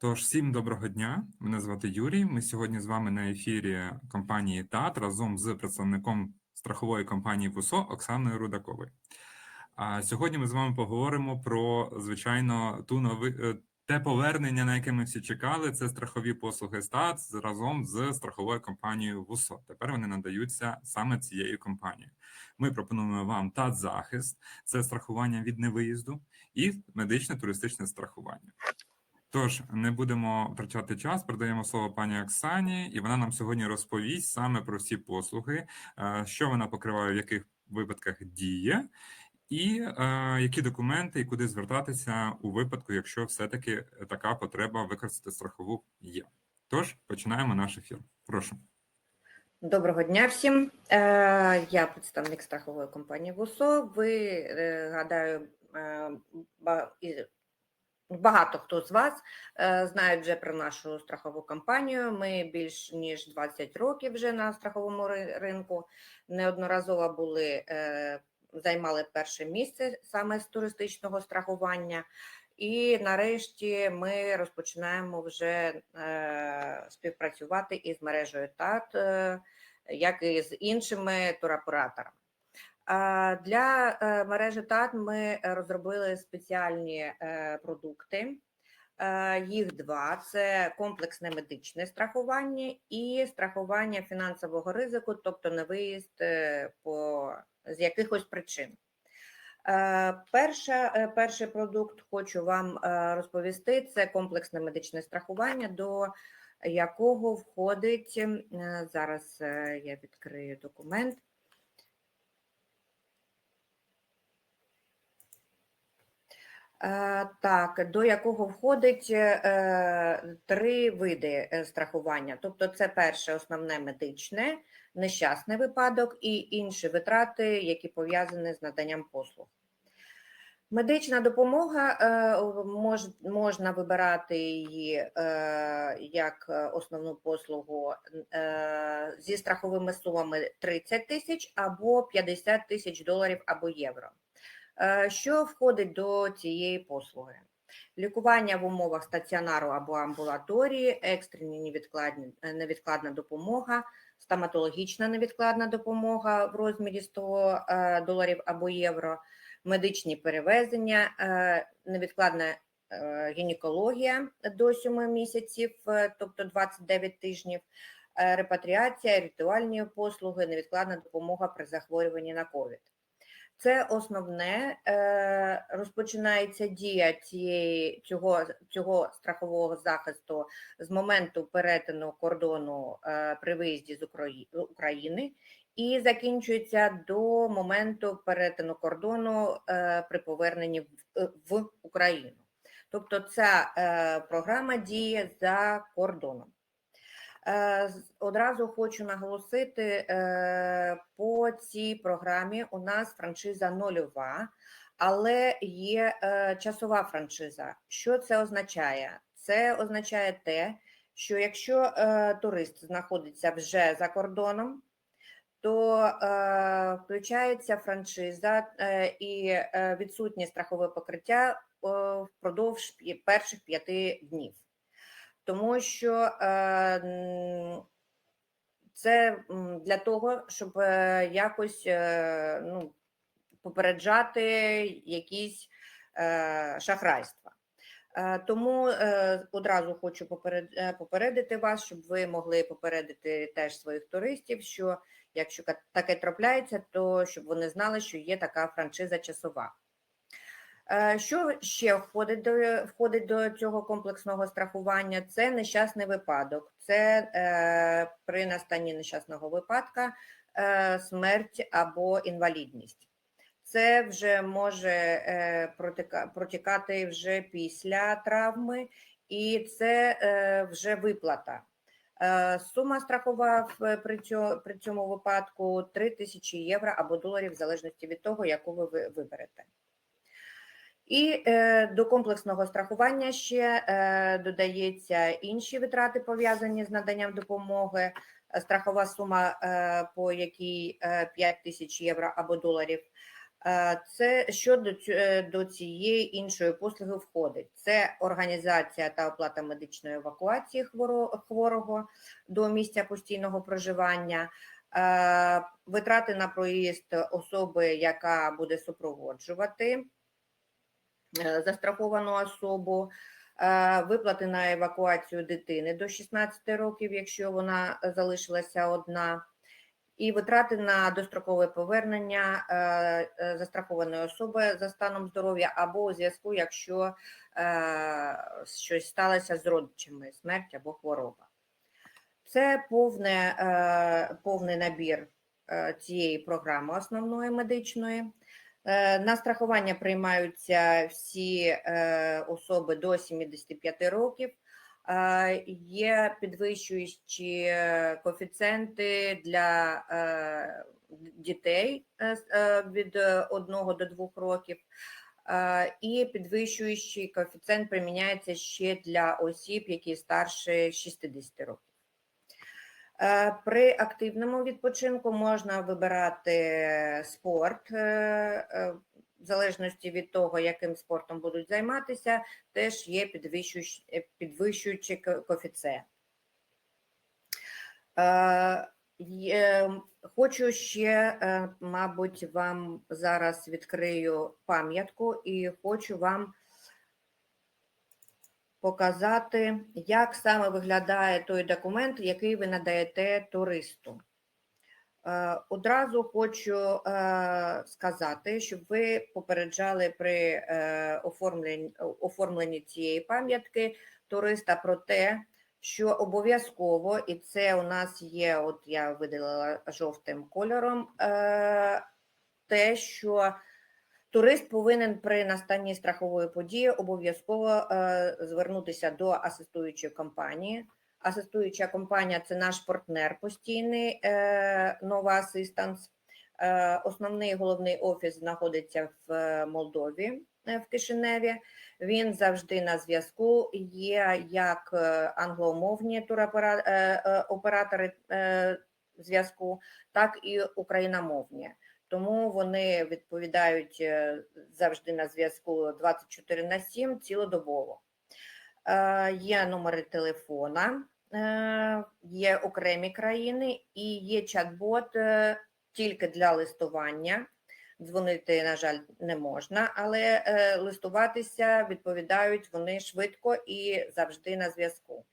Тож, всім доброго дня. Мене звати Юрій. Ми сьогодні з вами на ефірі компанії ТАТ разом з представником страхової компанії ВУСО Оксаною Рудаковою. А сьогодні ми з вами поговоримо про звичайно ту нови... е, те повернення, на яке ми всі чекали. Це страхові послуги СТАТ разом з страховою компанією ВУСО. Тепер вони надаються саме цією компанією. Ми пропонуємо вам ТАТ захист, це страхування від невиїзду і медичне туристичне страхування. Тож не будемо втрачати час. Передаємо слово пані Оксані, і вона нам сьогодні розповість саме про всі послуги, е, що вона покриває, в яких випадках діє, і е, які документи і куди звертатися у випадку, якщо все-таки така потреба використати страхову є. Тож починаємо наш ефір. Прошу. Доброго дня всім. Е, Я представник страхової компанії ВУСО. Ви гадаю, багато хто з вас е, знають вже про нашу страхову компанію. Ми більш ніж 20 років вже на страховому ринку. Неодноразово були е, займали перше місце саме з туристичного страхування. І нарешті ми розпочинаємо вже е, співпрацювати із мережею ТАТ, як і з іншими туроператорами. Для е, мережі ТАТ ми розробили спеціальні е, продукти. Е, Їх два: це комплексне медичне страхування і страхування фінансового ризику, тобто на виїзд е, по з якихось причин. Е, Перша, е, перший продукт хочу вам е, розповісти: це комплексне медичне страхування, до якого входить е, зараз. е, Я відкрию документ. Так, до якого входить е, три види е, страхування. Тобто, це перше основне медичне, нещасний випадок і інші витрати, які пов'язані з наданням послуг. Медична допомога е, можна вибирати її е, як е, основну послугу е, зі страховими сумами 30 тисяч або 50 тисяч доларів або євро. Е, Що входить до цієї послуги? Лікування в умовах стаціонару або амбулаторії, екстрені е, невідкладна допомога, стоматологічна невідкладна допомога в розмірі 100 е, доларів або євро, медичні перевезення, невідкладна гінекологія до 7 місяців, тобто 29 тижнів, репатріація, ритуальні послуги, невідкладна допомога при захворюванні на ковід. Це основне е, розпочинається дія цієї цього, цього страхового захисту з моменту перетину кордону е, при виїзді з України і закінчується до моменту перетину кордону е, при поверненні в, е, в Україну. Тобто ця е, програма діє за кордоном. Е, Одразу хочу наголосити, е, по цій програмі у нас франшиза нульова, але є е, часова франшиза. Що це означає? Це означає те, що якщо турист знаходиться вже за кордоном, то е, включається франшиза і відсутнє страхове покриття впродовж перших п'яти днів тому що е, це для того, щоб е, якось е, ну, попереджати якісь шахрайства. Тому одразу хочу поперед- попередити вас, щоб ви могли попередити теж своїх туристів, що якщо таке трапляється, то щоб вони знали, що є така франшиза часова. Е, Що ще входить до, входить до цього комплексного страхування? Це нещасний випадок, це е, при настанні нещасного випадка е, смерть або інвалідність. Це вже може е, протікати вже після травми, і це е, вже виплата. Е, Сума страхова при цьому, при цьому випадку 3 тисячі євро або доларів, в залежності від того, яку ви- виберете. І е, до комплексного страхування ще е, додається інші витрати, пов'язані з наданням допомоги. Е, Страхова сума, е, по якій е, 5 тисяч євро або доларів. Е, Це що до, е, до цієї іншої послуги входить? Це організація та оплата медичної евакуації хворо- хворого до місця постійного проживання, е, витрати на проїзд особи, яка буде супроводжувати е, застраховану особу, е, виплати на евакуацію дитини до 16 років, якщо вона залишилася одна, і витрати на дострокове повернення е, е, застрахованої особи за станом здоров'я або у зв'язку, якщо е, щось сталося з родичами, смерть або хвороба. Це повне, е, повний набір е, цієї програми основної медичної. Е, На страхування приймаються всі е, особи до 75 років. Е, Є підвищуючі коефіцієнти для дітей від 1 до 2 років. І підвищуючий коефіцієнт приміняється ще для осіб, які старше 60 років. Е, При активному відпочинку можна вибирати спорт, е, е, в залежності від того, яким спортом будуть займатися, теж є е, підвищуючий коефіцієнт. Е, Хочу ще, е, мабуть, вам зараз відкрию пам'ятку і хочу вам показати, як саме виглядає той документ, який ви надаєте туристу. Е, Одразу хочу е, сказати, щоб ви попереджали при е, оформленні, оформленні цієї пам'ятки туриста про те, що обов'язково, і це у нас є, от я виділила жовтим кольором, те, що турист повинен при настанні страхової події обов'язково е, звернутися до асистуючої компанії. Асистуюча компанія це наш партнер постійний е, Нова Асистанс. Е, Основний головний офіс знаходиться в е, Молдові, е, в Кишиневі. Він завжди на зв'язку. Є як е, англомовні туроператори е, оператори е, зв'язку, так і україномовні. Тому вони відповідають е, завжди на зв'язку 24 на 7 цілодобово. Е, Є номери телефона, е, є окремі країни і є чат-бот тільки для листування. Дзвонити, на жаль, не можна, але листуватися відповідають вони швидко і завжди на зв'язку.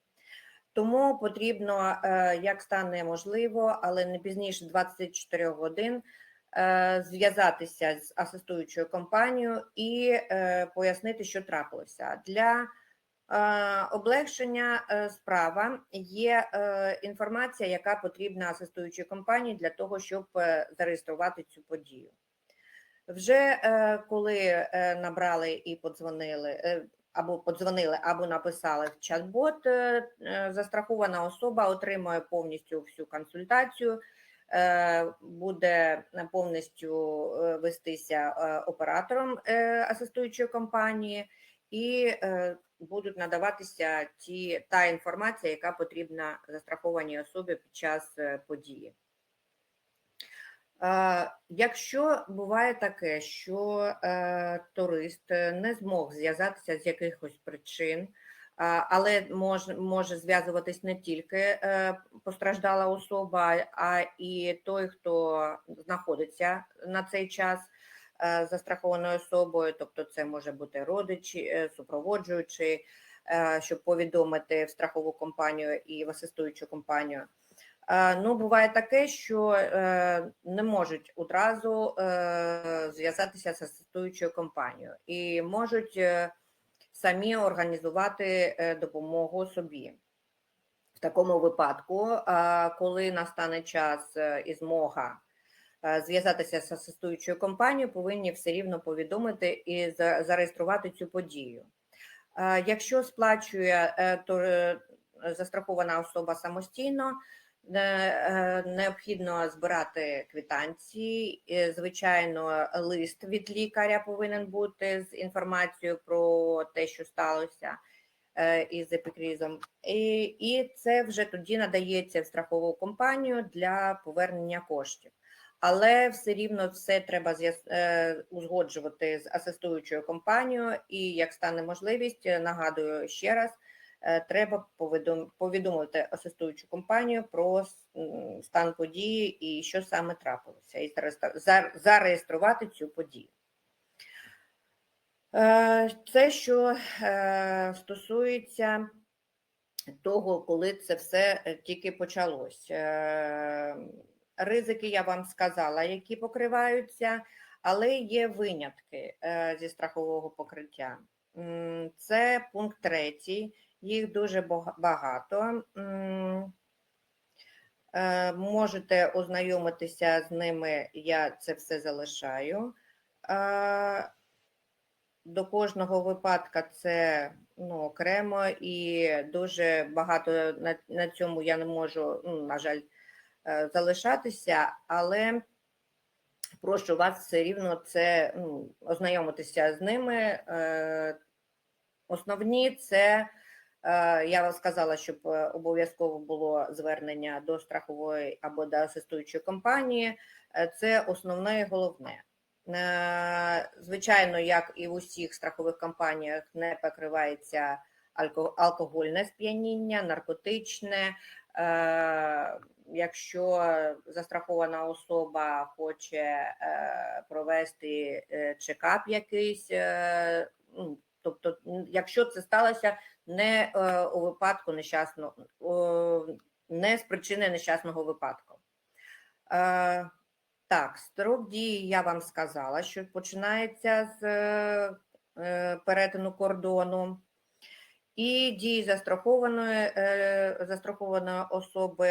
Тому потрібно, як стане можливо, але не пізніше 24 годин зв'язатися з асистуючою компанією і е, пояснити, що трапилося. Для е, облегшення е, справа є е, інформація, яка потрібна асистуючій компанії для того, щоб е, зареєструвати цю подію. Вже е, коли е, набрали і подзвонили, е, або подзвонили, або написали в чат-бот, е, е, застрахована особа отримує повністю всю консультацію, е, буде повністю е, вестися е, оператором е, асистуючої компанії, і е, будуть надаватися ті, та інформація, яка потрібна застрахованій особі під час е, події. Е, Якщо буває таке, що е, турист е, не змог зв'язатися з якихось причин, але може, може зв'язуватись не тільки е, постраждала особа, а і той, хто знаходиться на цей час е, застрахованою особою, тобто це може бути родичі, е, супроводжуючий, щоб повідомити в страхову компанію і в асистуючу компанію. Ну, буває таке, що не можуть одразу зв'язатися з асистуючою компанією і можуть самі організувати е, допомогу собі. В такому випадку, коли настане час е, і змога е, зв'язатися з асистуючою компанією, повинні все рівно повідомити і зареєструвати цю подію. Якщо сплачує то застрахована особа самостійно, Необхідно збирати квитанції. Е, Звичайно, лист від лікаря повинен бути з інформацією про те, що сталося е, із епікризом. І, і це вже тоді надається в страхову компанію для повернення коштів. але все рівно все треба е, узгоджувати з асистуючою компанією, і як стане можливість, е, нагадую ще раз, е, треба повідомити асистуючу компанію про стан події і що саме трапилося, і зареєструвати цю подію. Е, Це що е, стосується того, коли це все е, тільки почалось. Е, Ризики я вам сказала, які покриваються, але є винятки е, зі страхового покриття. Це пункт третій, їх дуже багато. Е, Можете ознайомитися з ними, я це все залишаю. Е, До кожного випадка це ну, окремо і дуже багато на, на цьому я не можу, ну, на жаль, е, залишатися, але прошу вас все рівно це ну, ознайомитися з ними. Основні це я вам сказала, щоб е, обов'язково було звернення до страхової або до асистуючої компанії. Е, Це основне і головне. Е, Звичайно, як і в усіх страхових компаніях, не покривається алкогольне сп'яніння, наркотичне. Е, Якщо застрахована особа хоче е, провести е, чекап якийсь, е, ну, тобто, якщо це сталося не е, у випадку нещасного, не з причини нещасного випадку. Е, так, строк дії я вам сказала, що починається з е, перетину кордону. І дії застрахованої, застрахованої особи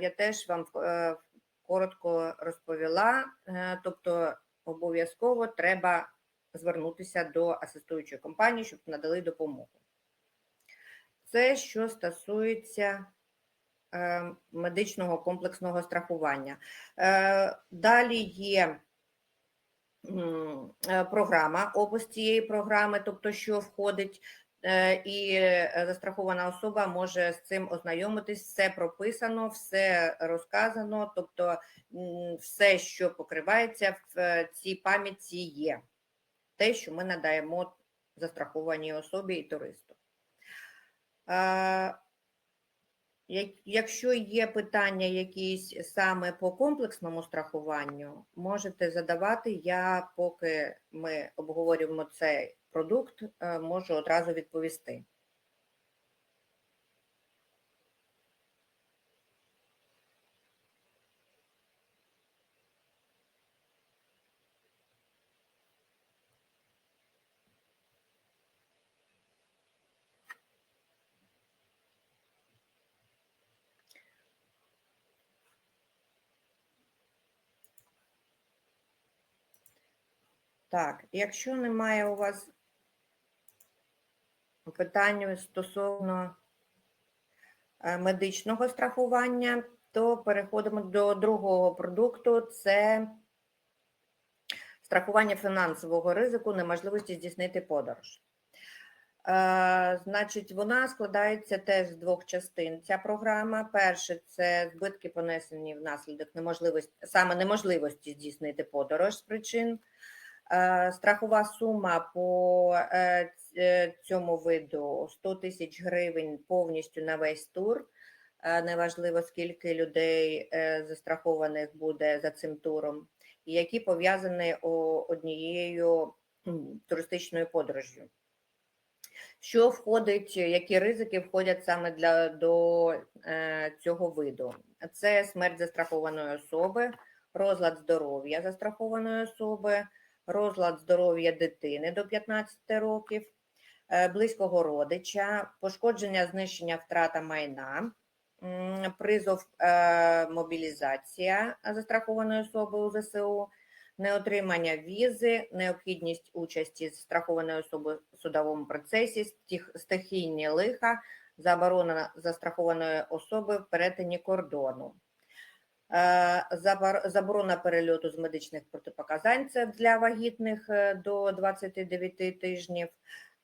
я теж вам коротко розповіла. Тобто обов'язково треба звернутися до асистуючої компанії, щоб надали допомогу. Це що стосується е, медичного комплексного страхування. Е, Далі є е, програма, опис цієї програми, тобто що входить, і застрахована особа може з цим ознайомитись, все прописано, все розказано, тобто все, що покривається в цій пам'ятці є. Те, що ми надаємо застрахованій особі і туристу. Як- Якщо є питання якісь саме по комплексному страхуванню, можете задавати. Я, поки ми обговорюємо цей продукт, е, можу одразу відповісти. Так, якщо немає у вас питань стосовно е, медичного страхування, то переходимо до другого продукту. Це страхування фінансового ризику, неможливості здійснити подорож. Е, Значить, вона складається теж з двох частин. Ця програма. Перше це збитки, понесені внаслідок неможливості, саме неможливості здійснити подорож з причин. Е, Страхова сума по е, е, цьому виду 100 тисяч гривень повністю на весь тур. Неважливо, скільки людей застрахованих буде за цим туром, і які пов'язані однією туристичною подорожю. Що входить, які ризики входять саме для до е, цього виду? Це смерть застрахованої особи, розлад здоров'я застрахованої особи, розлад здоров'я дитини до 15 років, е, близького родича, пошкодження, знищення, втрата майна, призов е, мобілізація застрахованої особи у ЗСУ, неотримання візи, необхідність участі страхованої особи в судовому процесі, стихійні лиха, заборона застрахованої особи в перетині кордону. Е, забор- Заборона перельоту з медичних протипоказань це для вагітних е, до 29 тижнів,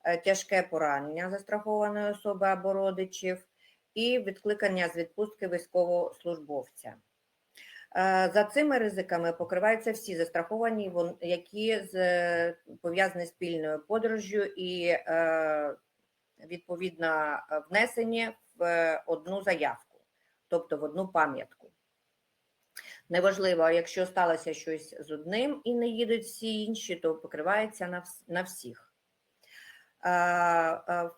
е, тяжке поранення застрахованої особи або родичів і відкликання з відпустки військовослужбовця. За цими ризиками покриваються всі застраховані, які пов'язані з спільною подорожжю і відповідно внесені в одну заявку, тобто в одну пам'ятку. Неважливо, якщо сталося щось з одним і не їдуть всі інші, то покривається на, вс- на всіх.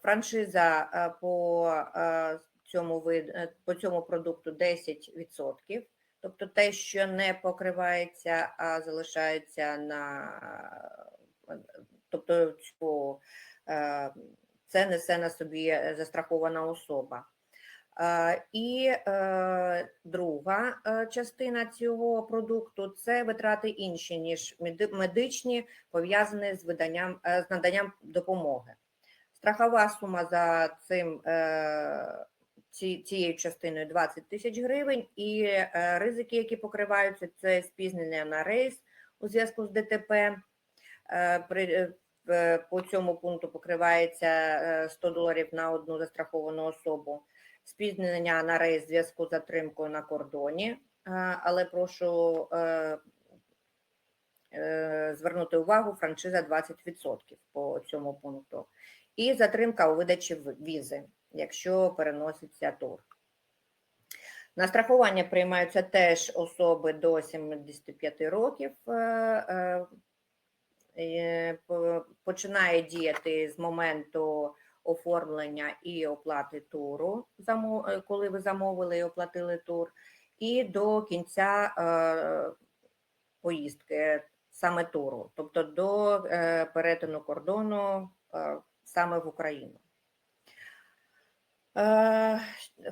Франшиза по цьому вид, е, по цьому продукту 10%. Тобто те, що не покривається, а залишається на е, тобто е, це несе на собі застрахована особа. Е, І е, друга е, частина цього продукту це витрати інші, ніж медичні, пов'язані з виданням з наданням допомоги. Страхова сума за цим цією частиною 20 тисяч гривень, і ризики, які покриваються, це спізнення на рейс у зв'язку з ДТП. По цьому пункту покривається е, 100 доларів на одну застраховану особу. Спізнення на рейс зв'язку з затримкою на кордоні, але прошу е, е, звернути увагу, франшиза 20% по цьому пункту. І затримка у видачі візи, якщо переноситься тур. На страхування приймаються теж особи до 75 років. е, по- Починає діяти з моменту оформлення і оплати туру, е, коли ви замовили і оплатили тур, і до кінця е, поїздки саме туру, тобто до е, перетину кордону саме в Україну.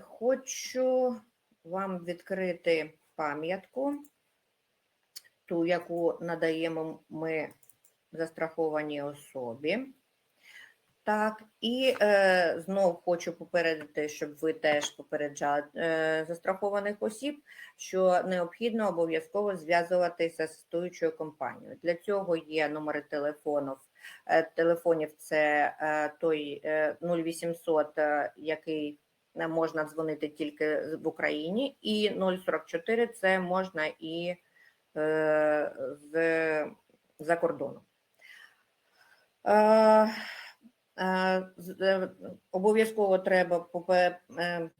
Хочу вам відкрити пам'ятку, ту, яку надаємо ми застрахованій особі. Так, і е, знов хочу попередити, щоб ви теж попереджали е, застрахованих осіб, що необхідно обов'язково зв'язуватися з асистуючою компанією. Для цього є номери телефонів. Е, телефонів це е, той е, 0800, е, який не можна дзвонити тільки в Україні, і 044 це можна і е, з, за кордоном. Е, Е, е, Обов'язково треба е,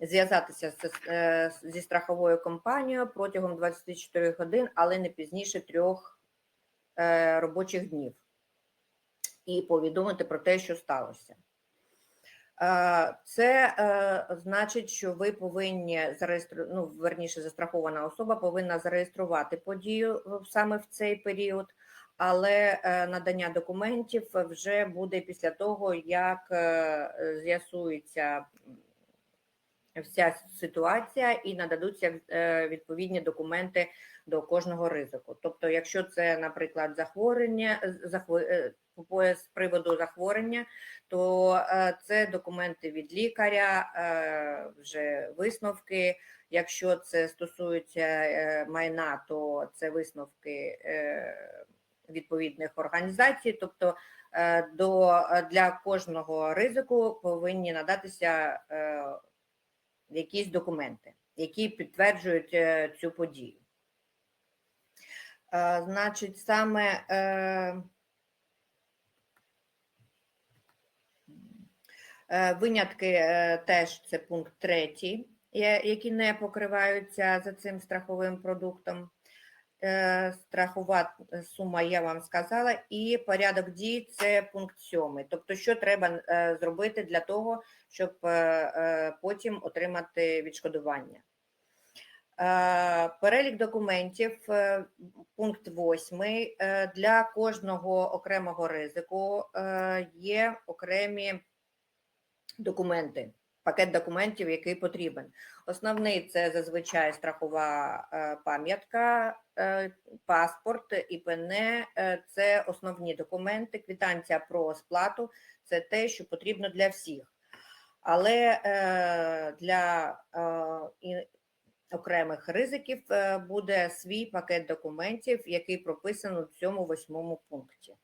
зв'язатися е, зі страховою компанією протягом 24 годин, але не пізніше трьох е, робочих днів, і повідомити про те, що сталося. Е, Це е, значить, що ви повинні зареєструвати, ну, верніше, застрахована особа повинна зареєструвати подію саме в цей період, але е, надання документів вже буде після того, як е, з'ясується вся ситуація і нададуться е, відповідні документи до кожного ризику. Тобто, якщо це, наприклад, захворювання захво- е, з приводу захворювання, то е, це документи від лікаря, е, вже висновки. Якщо це стосується е, майна, то це висновки е, відповідних організацій. Тобто е, до е, для кожного ризику повинні надатися е, якісь документи, які підтверджують цю подію. Значить, саме винятки теж це пункт третій, які не покриваються за цим страховим продуктом. Е, Страхова сума я вам сказала, і порядок дій це пункт сьомий. Тобто, що треба е, зробити для того, щоб е, е, потім отримати відшкодування. Перелік документів, пункт 8. Для кожного окремого ризику є окремі документи, пакет документів, який потрібен. Основний це зазвичай страхова е, пам'ятка, е, паспорт, ІПН е, це основні документи, квитанція про сплату це те, що потрібно для всіх. Але е, для і- окремих ризиків буде свій пакет документів, який прописано в цьому восьмому пункті.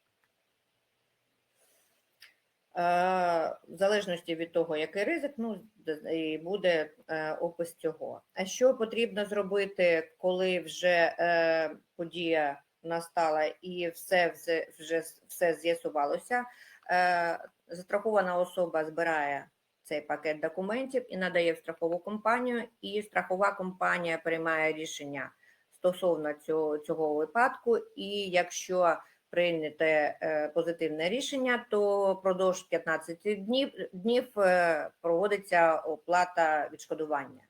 В залежності від того, який ризик, ну, і буде е, опис цього. А що потрібно зробити, коли вже е, подія настала і все вже, все з'ясувалося? Е, Застрахована особа збирає цей пакет документів і надає в страхову компанію, і страхова компанія приймає рішення стосовно цього, цього випадку. І якщо прийняте е, позитивне рішення, то впродовж 15 днів, днів е, проводиться оплата відшкодування.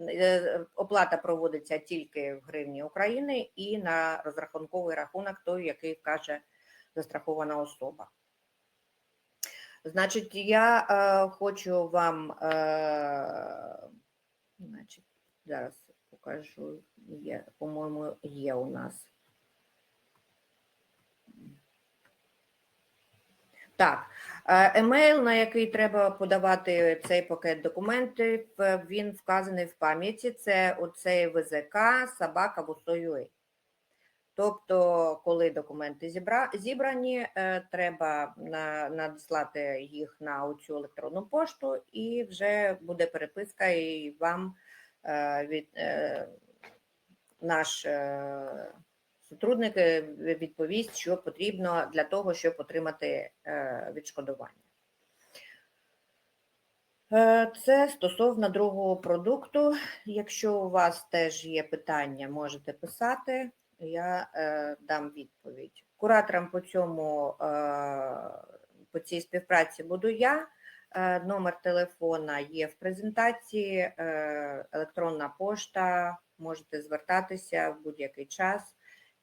Е, Оплата проводиться тільки в гривні України і на розрахунковий рахунок той, який вкаже застрахована особа. Значить, я е, хочу вам, е, значить, зараз покажу, є, по-моєму, є у нас. Так, е, емейл, на який треба подавати цей пакет документів, е, він вказаний в пам'яті. Це оцей ВЗК собака Вусо.ua. Тобто, коли документи зібра, зібрані, е, треба на, надіслати їх на цю електронну пошту, і вже буде переписка, і вам від, наш сотрудник е, відповість, що потрібно для того, щоб отримати е, відшкодування. Е, Це стосовно другого продукту. Якщо у вас теж є питання, можете писати, я дам відповідь. Куратором по цьому по цій співпраці буду я. Номер телефона є в презентації, електронна пошта, можете звертатися в будь-який час.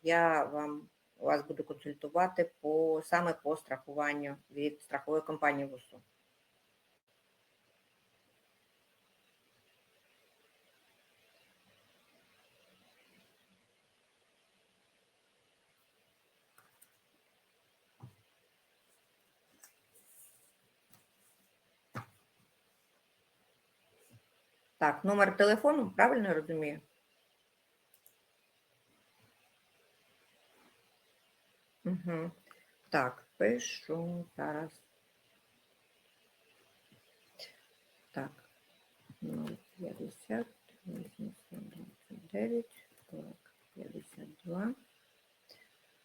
Я вам вас буду консультувати по саме по страхуванню від страхової компанії ВУСУ. Так, номер телефону, правильно я розумію? Угу. Так, пишу зараз. Так, 050, 829, 52.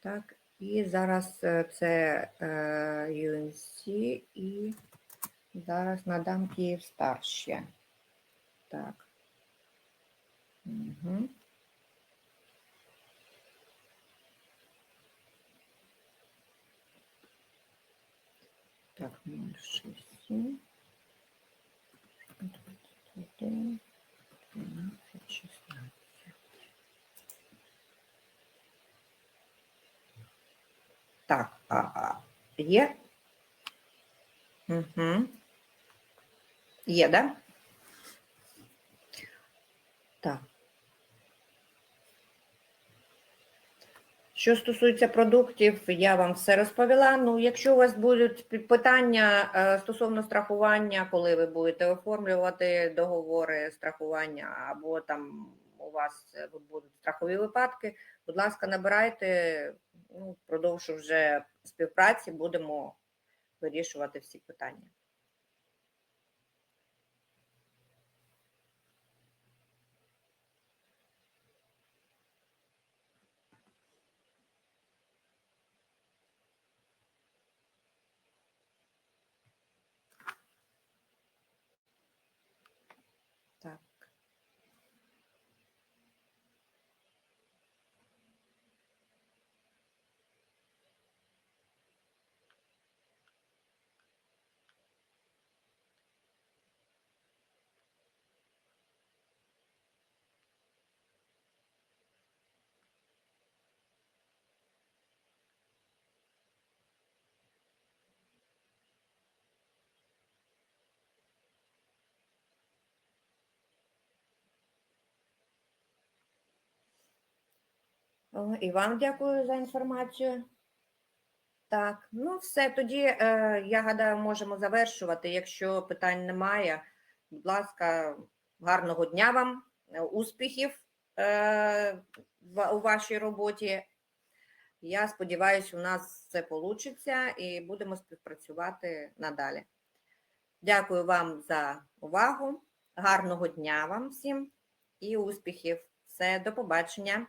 Так, і зараз е, це е, UNC і зараз надам Київстар ще. Так. Угу. Так, 067. 21, 12, 16. Так, а, а, є? Угу. Є, да? Так. Що стосується продуктів, я вам все розповіла. Ну, якщо у вас будуть питання е, стосовно страхування, коли ви будете оформлювати договори страхування, або там у вас е, будуть страхові випадки, будь ласка, набирайте. Ну, впродовж вже співпраці будемо вирішувати всі питання. Так. О, І вам дякую за інформацію. Так, ну все, тоді е, я гадаю, можемо завершувати. Якщо питань немає, будь ласка, гарного дня вам, е, успіхів е, у вашій роботі. Я сподіваюся, у нас це вийде і будемо співпрацювати надалі. Дякую вам за увагу. Гарного дня вам всім і успіхів. Все, до побачення.